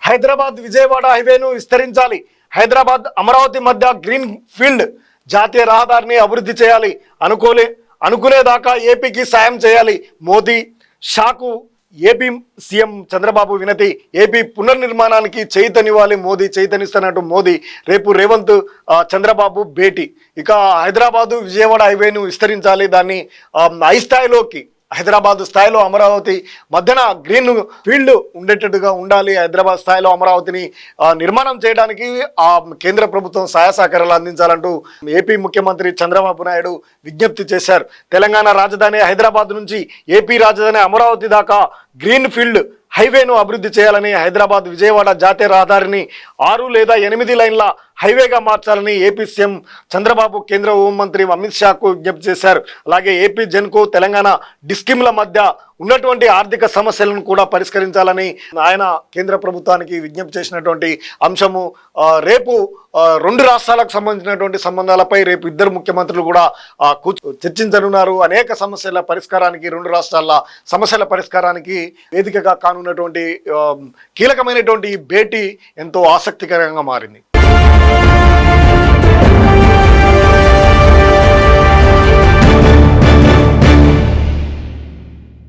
హైదరాబాద్ విజయవాడ హైవేను విస్తరించాలి. హైదరాబాద్ అమరావతి మధ్య green field జాతీయ రహదారిని అభివృద్ధి చేయాలి. అనుకోలే అనుకునేదాకా ఏపీకి సాయం చేయాలి. మోదీ షాకు ఏపీ సీఎం చంద్రబాబు వినతి ఏపీ పునర్నిర్మాణానికి చైతన్యవాలి మోదీ చైతన్యస్తున్నట్టు మోదీ. రేపు రేవంత్ చంద్రబాబు భేటీ. ఇక హైదరాబాదు విజయవాడ హైవేను విస్తరించాలి. దాన్ని ఐ స్థాయిలోకి హైదరాబాద్ స్థాయిలో అమరావతి మధ్యన గ్రీన్ ఫీల్డ్ ఉండేటట్టుగా ఉండాలి. హైదరాబాద్ స్థాయిలో అమరావతిని నిర్మాణం చేయడానికి ఆ కేంద్ర ప్రభుత్వం సహాయ సహకారాలు అందించాలంటూ ఏపీ ముఖ్యమంత్రి చంద్రబాబు నాయుడు విజ్ఞప్తి చేశారు. తెలంగాణ రాజధాని హైదరాబాద్ నుంచి ఏపీ రాజధాని అమరావతి దాకా గ్రీన్ ఫీల్డ్ హైవేను అభివృద్ధి చేయాలని హైదరాబాద్ విజయవాడ జాతీయ రహదారిని ఆరు లేదా ఎనిమిది లైన్ల హైవేగా మార్చాలని ఏపీ సీఎం చంద్రబాబు కేంద్ర హోంమంత్రి అమిత్ షాకు విజ్ఞప్తి చేశారు. అలాగే ఏపీ జన్కు తెలంగాణ డిస్కిమ్ల మధ్య ఉన్నటువంటి ఆర్థిక సమస్యలను కూడా పరిష్కరించాలని ఆయన కేంద్ర ప్రభుత్వానికి విజ్ఞప్తి చేసినటువంటి అంశము రేపు రెండు రాష్ట్రాలకు సంబంధించినటువంటి సంబంధాలపై రేపు ఇద్దరు ముఖ్యమంత్రులు కూడా చర్చించనున్నారు. అనేక సమస్యల పరిష్కారానికి రెండు రాష్ట్రాల సమస్యల పరిష్కారానికి వేదికగా కానున్నటువంటి కీలకమైనటువంటి ఈ భేటీ ఎంతో ఆసక్తికరంగా మారింది.